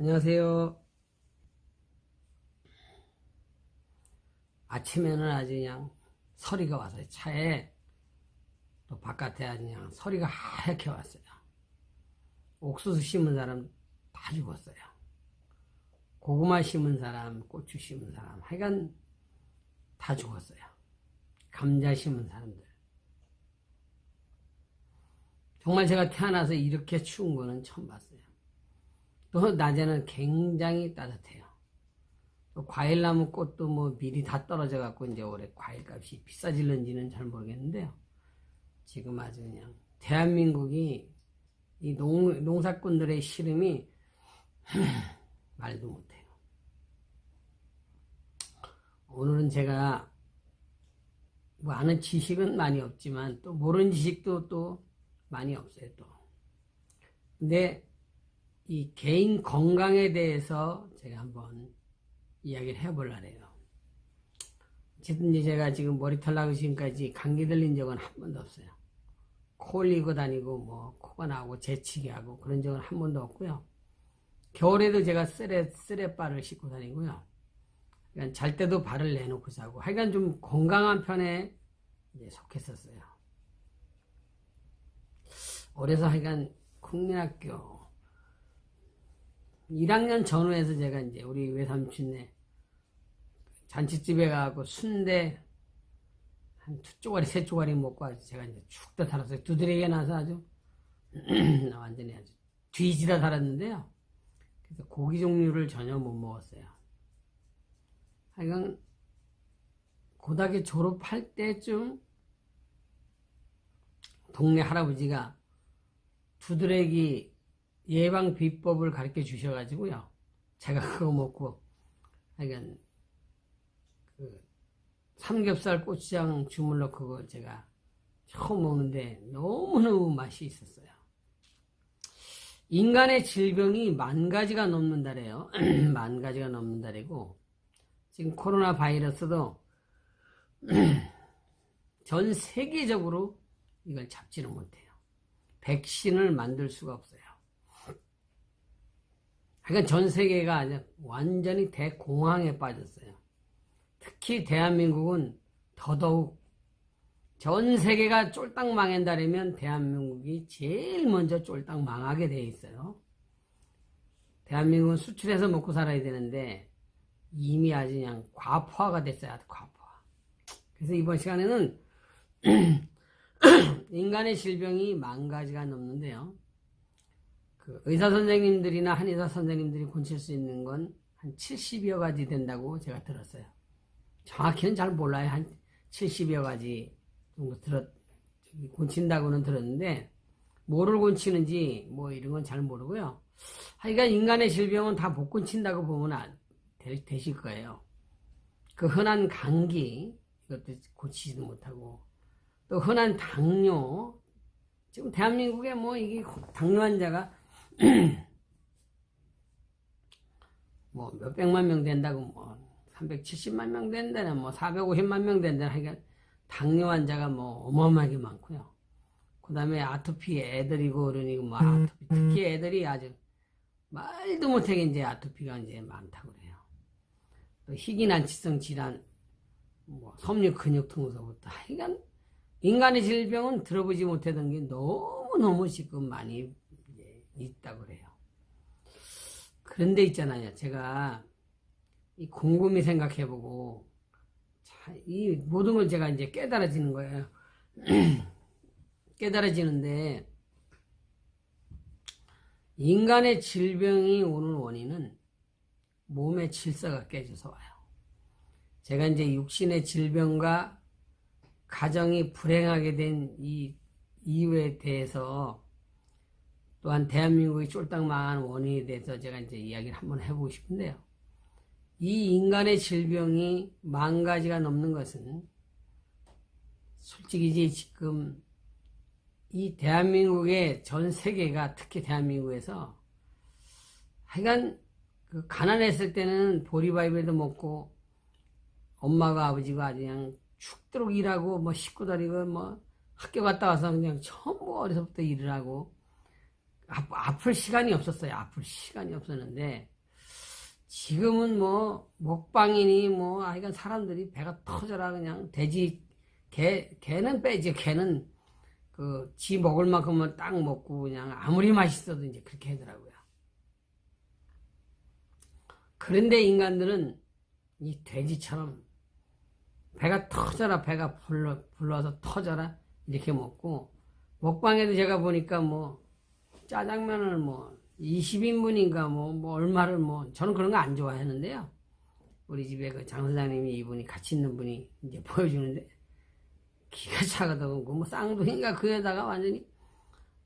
안녕하세요. 아침에는 아주 그냥 서리가 왔어요. 차에 또 바깥에 아주 그냥 서리가 하얗게 왔어요. 옥수수 심은 사람 다 죽었어요. 고구마 심은 사람, 고추 심은 사람, 하여간 다 죽었어요. 감자 심은 사람들. 정말 제가 태어나서 이렇게 추운 거는 처음 봤어요. 또 낮에는 굉장히 따뜻해요. 또 과일나무 꽃도 뭐 미리 다 떨어져 갖고 이제 올해 과일값이 비싸질는지는 잘 모르겠는데요. 지금 아주 그냥 대한민국이 이 농, 농사꾼들의 시름이 말도 못해요. 오늘은 제가 뭐 아는 지식은 많이 없지만 또 모르는 지식도 또 많이 없어요 또. 근데 이 개인 건강에 대해서 제가 한번 이야기를 해보려래요. 어쨌든 제가 지금 머리털 나고 지금까지 감기 들린 적은 한 번도 없어요. 코 흘리고 다니고 뭐 코가 나오고 재치기 하고 그런 적은 한 번도 없고요. 겨울에도 제가 쓰레 쓰레빠를 씻고 다니고요. 그러니까 잘 때도 발을 내놓고 자고 하여간 좀 건강한 편에 속했었어요. 올해서 하여간 국민학교 1학년 전후에서 제가 이제 우리 외삼촌네 잔치집에 가고 순대 한 두 쪼가리 세 쪼가리 먹고 아주 제가 이제 죽다 살았어요. 두드리게 나서 아주 완전히 아주 뒤지다 살았는데요. 그래서 고기 종류를 전혀 못 먹었어요. 하여간 고등학교 졸업할 때쯤 동네 할아버지가 두드레기 예방 비법을 가르쳐 주셔가지고요. 제가 그거 먹고 하여간 그 삼겹살 고추장 주물러 그거 제가 처음 먹는데 너무너무 맛이 있었어요. 인간의 질병이 만 가지가 넘는다래요. 만 가지가 넘는다래고 지금 코로나 바이러스도 전 세계적으로 이걸 잡지는 못해요. 백신을 만들 수가 없어요. 그러니까 전 세계가 완전히 대공황에 빠졌어요. 특히 대한민국은 더더욱 전 세계가 쫄딱 망한다면 대한민국이 제일 먼저 쫄딱 망하게 돼 있어요. 대한민국은 수출해서 먹고 살아야 되는데 이미 아주 그냥 과포화가 됐어요. 과포화. 그래서 이번 시간에는 인간의 질병이 만 가지가 넘는데요. 그 의사 선생님들이나 한의사 선생님들이 고칠 수 있는 건 한 70여 가지 된다고 제가 들었어요. 정확히는 잘 몰라요. 한 70여 가지 정도 들었, 고친다고는 들었는데, 뭐를 고치는지 뭐 이런 건 잘 모르고요. 하여간 인간의 질병은 다 못 고친다고 보면 안, 되, 되실 거예요. 그 흔한 감기, 이것도 고치지도 못하고, 또 흔한 당뇨, 지금 대한민국에 뭐 이게 당뇨 환자가 뭐 몇백만 명 된다고 뭐 370만 명 된다나 뭐 450만 명 된다나 하니까 당뇨 환자가 뭐 어마어마하게 많고요. 그 다음에 아토피 애들이고 그러니 뭐 아토피 특히 애들이 아주 말도 못하게 이제 아토피가 이제 많다고 그래요. 또 희귀난치성 질환, 뭐 섬유 근육통서부터 하여간 인간의 질병은 들어보지 못하던 게 너무너무 지금 많이 있다고 그래요. 그런데 있잖아요. 제가 이 곰곰이 생각해보고 자, 이 모든 걸 제가 이제 깨달아지는 거예요. 깨달아지는데 인간의 질병이 오는 원인은 몸의 질서가 깨져서 와요. 제가 이제 육신의 질병과 가정이 불행하게 된 이 이유에 대해서 또한 대한민국이 쫄딱 망한 원인에 대해서 제가 이제 이야기를 한번 해보고 싶은데요. 이 인간의 질병이 만 가지가 넘는 것은 솔직히 지금 이 대한민국의 전 세계가 특히 대한민국에서 하여간 그 가난했을 때는 보리바이브에도 먹고 엄마가 아버지가 그냥 죽도록 일하고 뭐 식구 다리고 뭐 학교 갔다 와서 그냥 전부 어려서부터 일을 하고 아, 아플 시간이 없었어요. 아플 시간이 없었는데 지금은 뭐 먹방이니 뭐 하여간 사람들이 배가 터져라 그냥 돼지 개 개는 빼지 개는 그 지 먹을 만큼은 딱 먹고 그냥 아무리 맛있어도 이제 그렇게 하더라고요. 그런데 인간들은 이 돼지처럼 배가 터져라 배가 불러 불러서 터져라 이렇게 먹고 먹방에도 제가 보니까 뭐 짜장면을 뭐 20인분인가 뭐, 뭐 얼마를 뭐 저는 그런 거 안 좋아하는데요. 우리 집에 그 장 사장님이 이분이 같이 있는 분이 이제 보여주는데 기가 차가더고 뭐 쌍둥이가 그에다가 완전히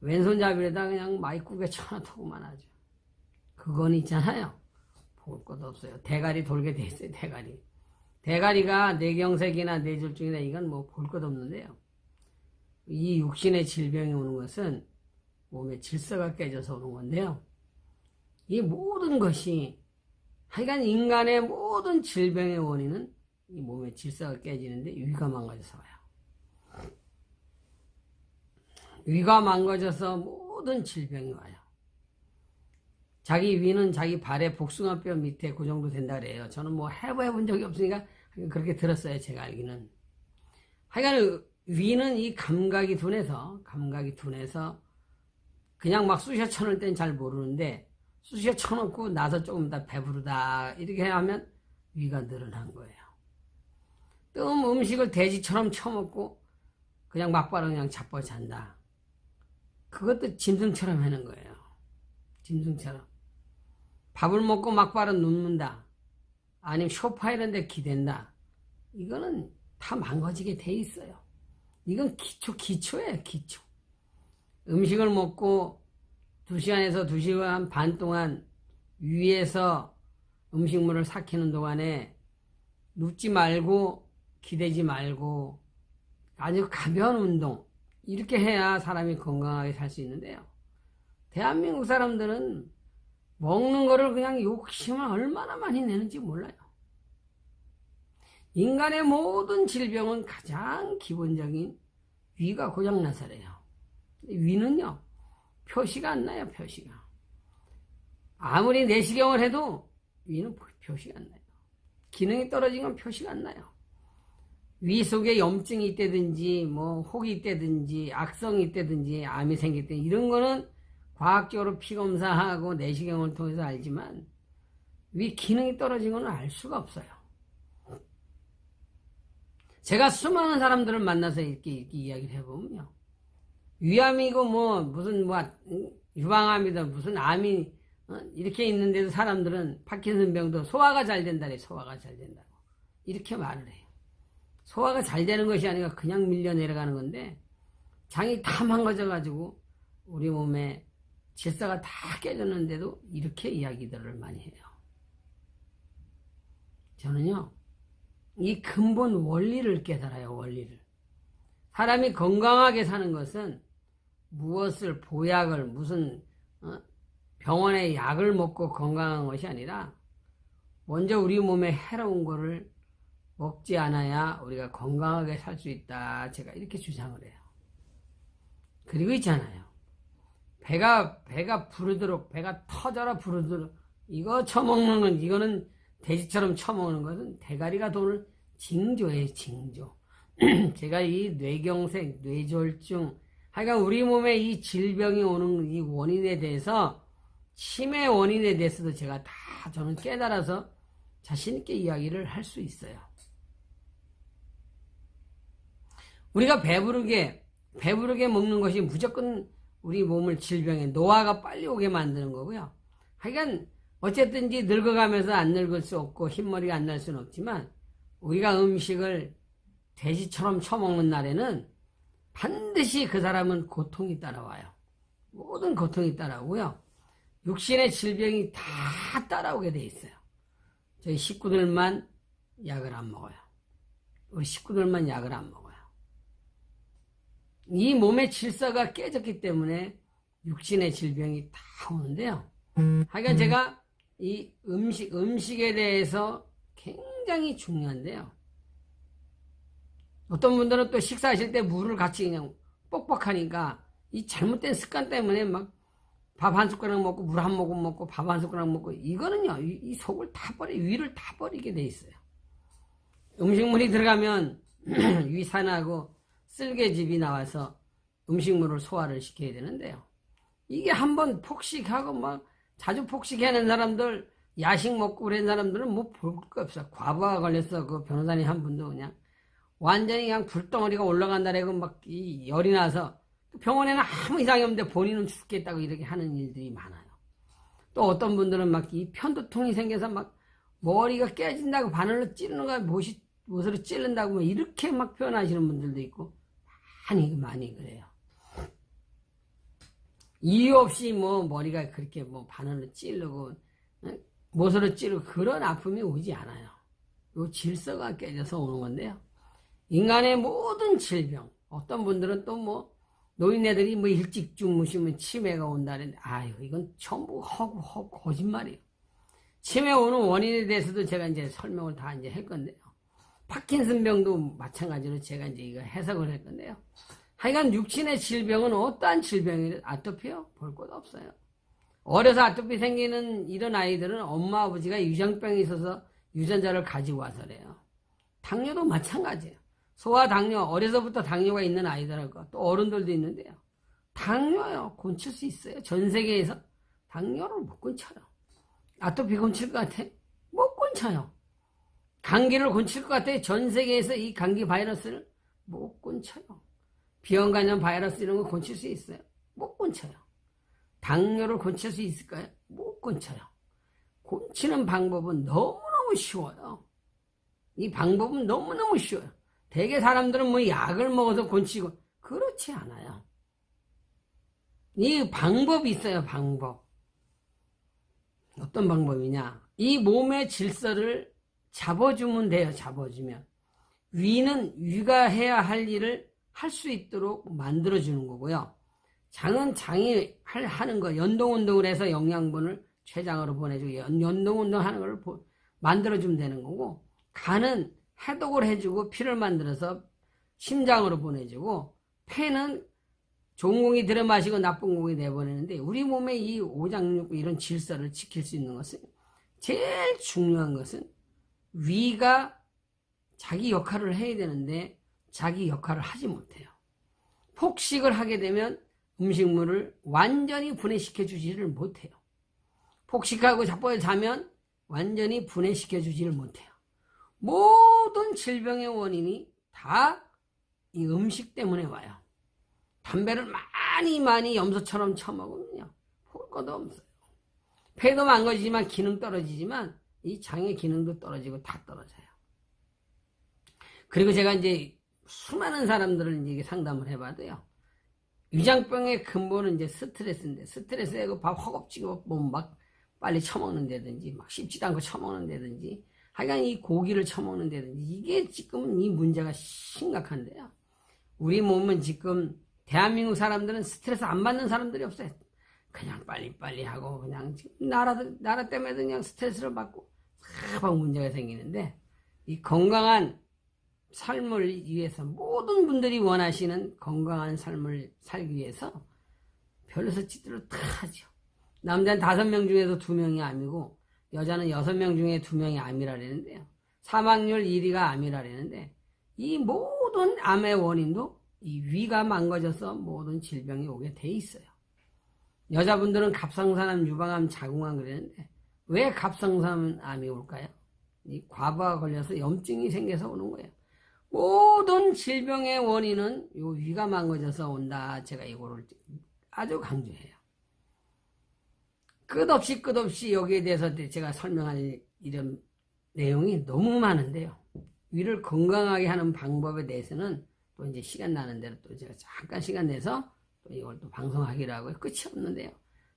왼손잡이에다 그냥 마이국에 쳐놓더구만 하죠. 그건 있잖아요. 볼 것도 없어요. 대가리 돌게 돼 있어요. 대가리. 대가리가 뇌경색이나 뇌졸중이나 이건 뭐 볼 것 없는데요. 이 육신의 질병이 오는 것은 몸의 질서가 깨져서 오는 건데요. 이 모든 것이 하여간 인간의 모든 질병의 원인은 이 몸의 질서가 깨지는데 위가 망가져서 와요. 위가 망가져서 모든 질병이 와요. 자기 위는 자기 발의 복숭아뼈 밑에 그 정도 된다 그래요. 저는 뭐 해본 적이 없으니까 그렇게 들었어요. 제가 알기는. 하여간 위는 이 감각이 둔해서 감각이 둔해서 그냥 막 쑤셔 쳐놓을 땐 잘 모르는데 쑤셔 쳐놓고 나서 조금 더 배부르다 이렇게 하면 위가 늘어난 거예요. 또 음식을 돼지처럼 쳐먹고 그냥 막바로 그냥 자빠 잔다. 그것도 짐승처럼 하는 거예요. 짐승처럼. 밥을 먹고 막바로 눕는다. 아니면 쇼파 이런 데 기댄다. 이거는 다 망가지게 돼 있어요. 이건 기초, 기초예요, 기초. 음식을 먹고 2시간에서 2시간 반 동안 위에서 음식물을 삭히는 동안에 눕지 말고 기대지 말고 아주 가벼운 운동 이렇게 해야 사람이 건강하게 살 수 있는데요. 대한민국 사람들은 먹는 거를 그냥 욕심을 얼마나 많이 내는지 몰라요. 인간의 모든 질병은 가장 기본적인 위가 고장나서래요. 위는요, 표시가 안 나요, 표시가. 아무리 내시경을 해도 위는 표시가 안 나요. 기능이 떨어진 건 표시가 안 나요. 위 속에 염증이 있다든지, 뭐, 혹이 있다든지, 악성이 있다든지, 암이 생겼다든지, 이런 거는 과학적으로 피검사하고 내시경을 통해서 알지만, 위 기능이 떨어진 거는 알 수가 없어요. 제가 수많은 사람들을 만나서 이렇게, 이렇게 이야기를 해보면요. 위암이고 뭐 무슨 뭐 유방암이다 무슨 암이 어? 이렇게 있는데도 사람들은 파킨슨 병도 소화가 잘 된다래 소화가 잘 된다고 이렇게 말을 해요. 소화가 잘 되는 것이 아니라 그냥 밀려 내려가는 건데 장이 다 망가져 가지고 우리 몸에 질서가 다 깨졌는데도 이렇게 이야기들을 많이 해요. 저는요 이 근본 원리를 깨달아요 원리를 사람이 건강하게 사는 것은 무엇을 보약을 무슨 어? 병원의 약을 먹고 건강한 것이 아니라 먼저 우리 몸에 해로운 거를 먹지 않아야 우리가 건강하게 살 수 있다. 제가 이렇게 주장을 해요. 그리고 있잖아요. 배가 배가 부르도록 배가 터져라 부르도록 이거 처먹는 건 이거는 돼지처럼 처먹는 것은 대가리가 돈을 징조예요 징조. 제가 이 뇌경색, 뇌졸중 하여간 우리 몸에 이 질병이 오는 이 원인에 대해서 치매 원인에 대해서도 제가 다 저는 깨달아서 자신있게 이야기를 할 수 있어요. 우리가 배부르게, 배부르게 먹는 것이 무조건 우리 몸을 질병에 노화가 빨리 오게 만드는 거고요. 하여간 어쨌든지 늙어가면서 안 늙을 수 없고 흰머리가 안 날 수는 없지만 우리가 음식을 돼지처럼 처먹는 날에는 반드시 그 사람은 고통이 따라와요. 모든 고통이 따라오고요. 육신의 질병이 다 따라오게 돼 있어요. 저희 식구들만 약을 안 먹어요. 우리 식구들만 약을 안 먹어요. 이 몸의 질서가 깨졌기 때문에 육신의 질병이 다 오는데요. 하여간 제가 이 음식, 음식에 대해서 굉장히 중요한데요. 어떤 분들은 또 식사하실 때 물을 같이 그냥 뻑뻑하니까 이 잘못된 습관 때문에 막 밥 한 숟가락 먹고 물 한 모금 먹고 밥 한 숟가락 먹고 이거는요 이, 이 속을 다 버리 위를 다 버리게 돼 있어요. 음식물이 들어가면 위산하고 쓸개즙이 나와서 음식물을 소화를 시켜야 되는데요. 이게 한번 폭식하고 막 자주 폭식하는 사람들 야식 먹고 그런 사람들은 뭐 볼 거 없어. 과부하 걸렸어. 그 변호사님 한 분도 그냥 완전히 그냥 불덩어리가 올라간다래고 막 이 열이 나서 병원에는 아무 이상이 없는데 본인은 죽겠다고 이렇게 하는 일들이 많아요. 또 어떤 분들은 막 이 편두통이 생겨서 막 머리가 깨진다고 바늘로 찌르는 거야 못이 못으로 찌른다고 뭐 이렇게 막 표현하시는 분들도 있고 많이 많이 그래요. 이유 없이 뭐 머리가 그렇게 뭐 바늘로 찌르고 응? 못으로 찌르고 그런 아픔이 오지 않아요. 요 질서가 깨져서 오는 건데요. 인간의 모든 질병 어떤 분들은 또 뭐 노인네들이 뭐 일찍 주무시면 치매가 온다는데 아유 이건 전부 허구 허구 거짓말이에요. 치매 오는 원인에 대해서도 제가 이제 설명을 다 이제 할 건데요. 파킨슨 병도 마찬가지로 제가 이제 이거 해석을 할 건데요. 하여간 육신의 질병은 어떠한 질병이 아토피요? 볼 것 없어요. 어려서 아토피 생기는 이런 아이들은 엄마 아버지가 유전병이 있어서 유전자를 가지고 와서래요. 당뇨도 마찬가지예요. 소아 당뇨 어려서부터 당뇨가 있는 아이들하고 또 어른들도 있는데요. 당뇨요 곤칠 수 있어요. 전 세계에서 당뇨를 못 곤쳐요. 아토피 곤칠 것 같아? 못 곤쳐요. 감기를 곤칠 것 같아? 전 세계에서 이 감기 바이러스를 못 곤쳐요. 비형 간염 바이러스 이런 거 곤칠 수 있어요. 못 곤쳐요. 당뇨를 곤칠 수 있을까요? 못 곤쳐요. 곤치는 방법은 너무너무 쉬워요. 이 방법은 너무너무 쉬워요. 대개 사람들은 뭐 약을 먹어서 곤치고 그렇지 않아요. 이 방법이 있어요. 방법. 어떤 방법이냐? 이 몸의 질서를 잡아주면 돼요. 잡아주면 위는 위가 해야 할 일을 할 수 있도록 만들어주는 거고요. 장은 장이 할, 하는 거, 연동운동을 해서 영양분을 췌장으로 보내주고, 연, 연동운동 하는 걸 보- 만들어주면 되는 거고, 간은 해독을 해주고, 피를 만들어서 심장으로 보내주고, 폐는 좋은 공이 들여 마시고 나쁜 공이 내보내는데, 우리 몸의 이 오장육 이런 질서를 지킬 수 있는 것은, 제일 중요한 것은, 위가 자기 역할을 해야 되는데, 자기 역할을 하지 못해요. 폭식을 하게 되면 음식물을 완전히 분해시켜 주지를 못해요. 폭식하고 자빠져 자면 완전히 분해시켜 주지를 못해요. 모든 질병의 원인이 다 이 음식 때문에 와요. 담배를 많이 많이 염소처럼 처먹으면요. 볼 것도 없어요. 폐도 망가지지만 기능 떨어지지만 이 장의 기능도 떨어지고 다 떨어져요. 그리고 제가 이제 수많은 사람들을 이제 상담을 해봐도요. 위장병의 근본은 이제 스트레스인데 스트레스에 그 밥 허겁지겁 뭐막 빨리 처먹는다든지 막 씹지도 않고 처먹는다든지 하여간 이 고기를 처먹는다든지 이게 지금은 이 문제가 심각한데요. 우리 몸은 지금 대한민국 사람들은 스트레스 안 받는 사람들이 없어요. 그냥 빨리빨리 하고 그냥 지금 나라 나라 때문에 그냥 스트레스를 받고 사방 문제가 생기는데 이 건강한 삶을 위해서 모든 분들이 원하시는 건강한 삶을 살기 위해서 별로서 짓들을 다 하죠. 남자는 다섯 명 중에서 두 명이 암이고 여자는 여섯 명 중에 두 명이 암이라는데요. 사망률 1위가 암이라는데 이 모든 암의 원인도 이 위가 망가져서 모든 질병이 오게 돼 있어요. 여자분들은 갑상선암, 유방암, 자궁암 그러는데 왜 갑상선암이 올까요? 이 과부하 걸려서 염증이 생겨서 오는 거예요. 모든 질병의 원인은 요 위가 망가져서 온다. 제가 이거를 아주 강조해요. 끝없이 끝없이 여기에 대해서 제가 설명할 이런 내용이 너무 많은데요. 위를 건강하게 하는 방법에 대해서는 또 이제 시간 나는 대로 또 제가 잠깐 시간 내서 또 이걸 또 방송하기로 하고 끝이 없는데요.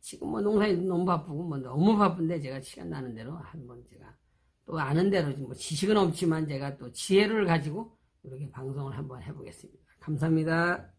지금 뭐 농사일 너무 바쁘고 뭐 너무 바쁜데 제가 시간 나는 대로 한번 제가 또 아는 대로 뭐 지식은 없지만 제가 또 지혜를 가지고 이렇게 방송을 한번 해보겠습니다. 감사합니다.